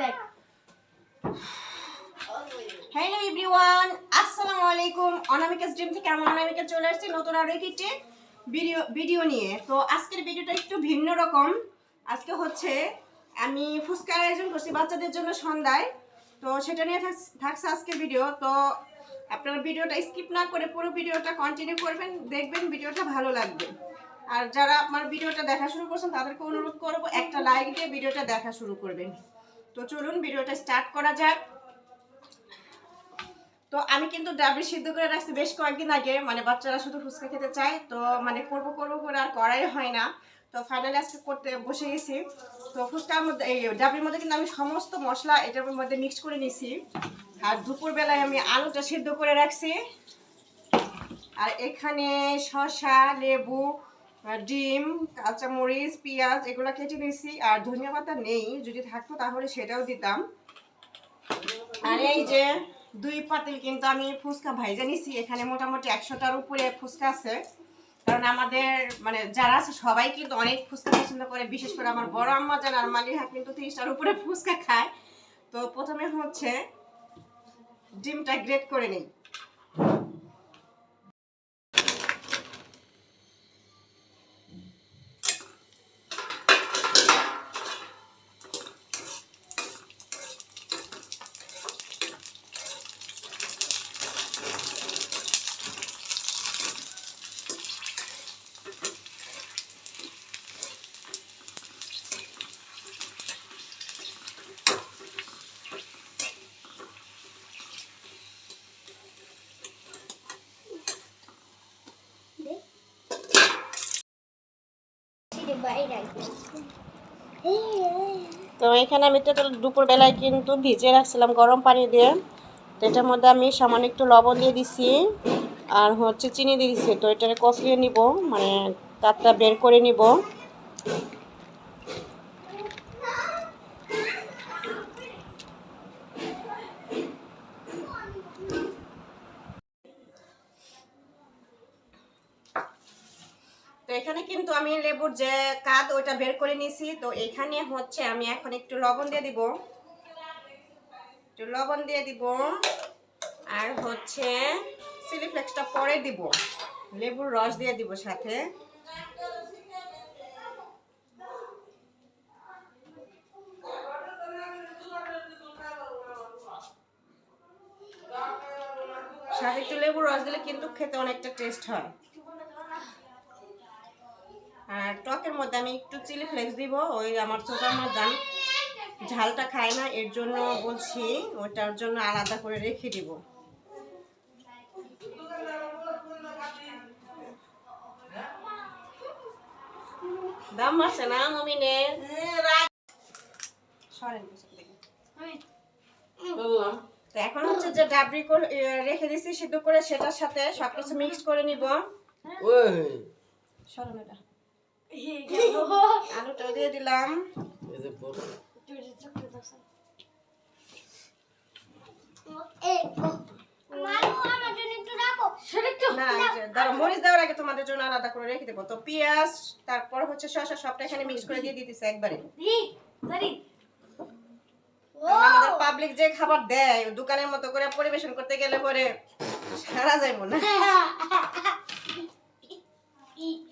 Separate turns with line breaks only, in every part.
দেখ
hello everyone আসসালামু আলাইকুম অনামিকা ড্রিম থেকে আমি অনামিকা চলে আসছি নতুন আরও একটি ভিডিও ভিডিও নিয়ে। তো আজকের ভিডিওটা একটু ভিন্ন রকম। আজকে হচ্ছে আমি ফুচকার আয়োজন করছি বাচ্চাদের জন্য সন্ধ্যায়। তো সেটা নিয়ে থাক- থাকছে আজকের ভিডিও তো আপনারা ভিডিওটা স্কিপ না করে পুরো ভিডিওটা কন্টিনিউ করবেন দেখবেন ভিডিওটা ভালো লাগবে। আর যারা আমার ভিডিওটা দেখা শুরু করছেন তাদেরকে অনুরোধ করব একটা লাইক দিয়ে ভিডিওটা দেখা শুরু করবেন। তো চলুন ভিডিওটা স্টার্ট করা যাক। তো আমি কিন্তু ডাবলি সিদ্ধ করে রাখছি বেশ কয়েকদিন আগে মানে বাচ্চারা শুধু ফুচকা খেতে চায়, তো মানে করব করব করে আর করাই হয় না। তো ফাইনালি আজকে করতে বসে গেছি। তো ফুচকার মধ্যে, এই ডাবলির মধ্যে কিন্তু আমি সমস্ত মশলা এটার মধ্যে মিক্স করে নিছি। আর দুপুরবেলায় আমি আলুটা সিদ্ধ করে রাখছি। আর এখানে শসা, লেবু ডিম, কাঁচামরিচ, পেঁয়াজ, এগুলো কেটে নিয়েছি। আর ধনিয়া পাতা নেই, যদি থাকতো তাহলে সেটাও দিতাম। আর এই যে দুই পাতিল কিন্তু আমি ফুচকা ভাইজা নিছি, এখানে মোটামুটি একশোটার উপরে ফুচকা আছে। কারণ আমাদের মানে যারা আছে, সবাই কিন্তু অনেক ফুচকা পছন্দ করে, বিশেষ করে আমার বড় আম্মা জান আর মালিহা কিন্তু তিরিশটার উপরে ফুচকা খায়। তো প্রথমে হচ্ছে ডিমটা গ্রেট করে নিই। তো এখানে আমি তো দুপুরবেলায় কিন্তু ভিজে রাখছিলাম গরম পানি দিয়ে। তো এটার মধ্যে আমি সামান্য একটু লবণ দিয়ে দিছি আর হচ্ছে চিনি দিয়ে দিছি। তো এটা কষিয়ে নিব মানে তারটা বের করে নিব। তো এখানে কিন্তু আমি লেবুর যে কাদ, ওইটা বের করে নিয়েছি। তো এখানে হচ্ছে আমি এখন একটু লবণ দিয়ে দিব। একটু লবণ দিয়ে দিব। আর হচ্ছে চিলি ফ্লেক্সটা পরে দিব। লেবুর রস দিয়ে দিব সাথে। সাথে একটু লেবুর রস দিলে কিন্তু খেতে অনেকটা টেস্ট হয়। আর টকের মধ্যে আমি একটু চিলি ফ্লেক্স দিব ওই আমার ছোট আমার জান ঝালটা খায় না এর জন্য বলছি ওটার জন্য আলাদা করে রেখে দিব। দাম আছে না মমিনে? সরেন পিছন তো এখন হচ্ছে যে ডাবরি করে রেখে দিছি সিদ্ধ করে সেটার সাথে সবকিছু মিক্স করে নিব। সরেন এটা। দিয়ে দিলাম। আগে তোমাদের জন্য আলাদা করে রেখে দেবো। তো তারপর হচ্ছে শসা, সবটা এখানে মিক্স করে দিয়ে দিতেছে একবারে। পাবলিক যে খাবার দেয়, দোকানের মতো করে পরিবেশন করতে গেলে পরে সারা যাইব না।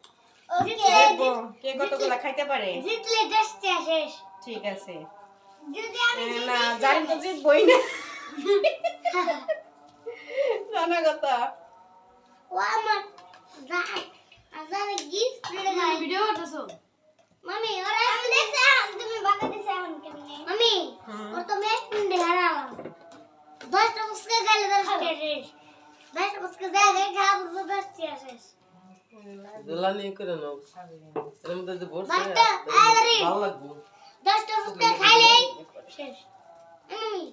দেখব কে কতগুলা খাইতে পারে।
জিতলে টেস্ট শেষ।
ঠিক আছে।
যদি আমি
না জানি তো জিতবই না। জানা কথা।
ও আমার যাই আমার গিফট
করে নাও। এর মধ্যে যে বসে
বাচ্চা, আয় রে।
ভালো লাগবে।
দশটা ফুচকা খাইলে? শেষ। মামি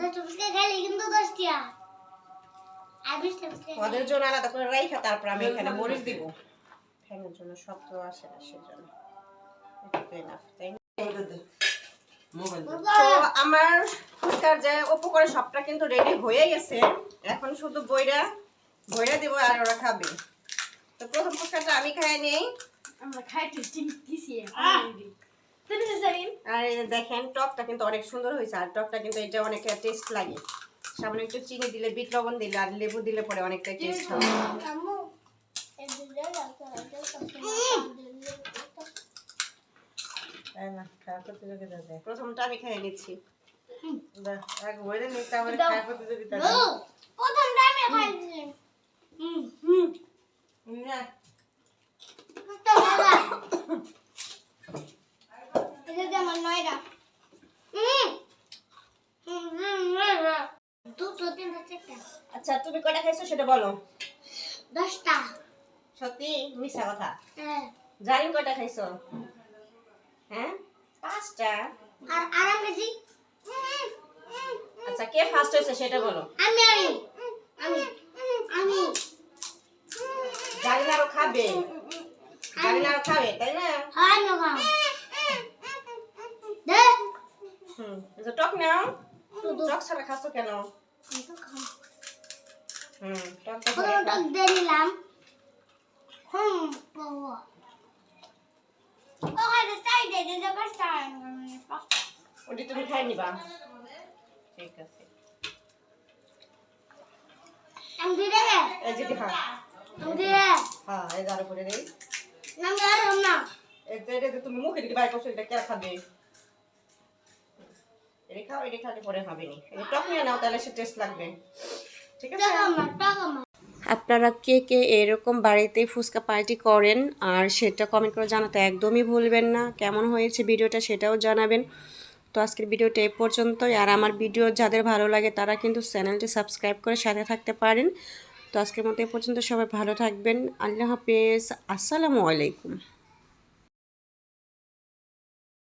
দশটা ফুচকা খাইলে কিন্তু দশটিয়া আর বিশটা ফুচকা
ওদের জন্য আলাদা করে রাইখা তারপর আমি এখানে মরিচ দিব। ফ্যানের জন্য শব্দ আসে না সেজন্য। এটুকু enough, তাই না?
মোবাইল দে।
তো আমার ফুচকার যে উপকরণ সবটা কিন্তু রেডি হয়ে গেছে। এখন শুধু বইরা বইরা দিব আর ওরা খাবে। তো প্রথম ফুচকাটা আমি খাই নেই।
আমরা খাই দিছি
আহ!
তুমি জানেন।
আর দেখেন টকটা কিন্তু অনেক সুন্দর হয়েছে আর টকটা কিন্তু এটা অনেক টেস্ট লাগে। সামনে একটু চিনি দিলে বিট লবণ দিলে আর লেবু দিলে পরে অনেকটা টেস্ট হবে। প্রথমটা আমি খেয়ে নিচ্ছি।
দে, আগে বইলে নিতে হবে,
দাও।
খাওয়ার প্রতিযোগিতা দে।
ও প্রথমটা আমি খাইছি হুম হুম
নে,
তো বাবা এটা যে আমার নয়টা হুম হুম হুম হুম দুটো তিনটা চারটা
আচ্ছা তুমি কয়টা খাইছো সেটা বলো।
দশটা।
সত্যি? মিশা কথা।
হ্যাঁ।
জারিন কয়টা খাইছো? হ্যাঁ? পাঁচটা।
আর আরাম গেছি
আচ্ছা কে ফার্স্ট হয়েছে সেটা বলো।
আমি আমি। আমি আমি।
জারিন আরও খাবে। জারিন আরও খাবে তাই না?
হ্যাঁ আমি খাও দে।
হুম টক নাও। টক ছাড়া খাচ্ছো কেন?
আমি তো প্রথমে টক দিয়ে নিলাম। হুম বাবা। ও হাতে চাই দে দে দে পাঁচটা
ওটি তুমি খাই নিবা। ঠিক আছে।
আমি দিয়ে
এই যে খা
আমি দিয়ে
হ্যাঁ এই যার উপরে দেই।
আমি আর না
এই যে এটা যে তুমি মুখে দিকে বাইর করছ এটা কে খাবে? এটা খাও এটা খালি পরে হবে নি। টক নিয়ে নাও তাহলে সে টেস্ট লাগবে। ঠিক আছে?
আপনারা কে কে এরকম বাড়িতে ফুচকা পার্টি করেন আর সেটা কমেন্ট করে জানাতে একদমই ভুলবেন না। কেমন হয়েছে ভিডিওটা সেটাও জানাবেন। তো আজকের ভিডিওটা এই পর্যন্তই। আর আমার ভিডিও যাদের ভালো লাগে তারা কিন্তু চ্যানেলটি সাবস্ক্রাইব করে সাথে থাকতে পারেন। তো আজকের মতো এ পর্যন্ত সবাই ভালো থাকবেন। আল্লাহ হাফেজ। আসসালামু আলাইকুম।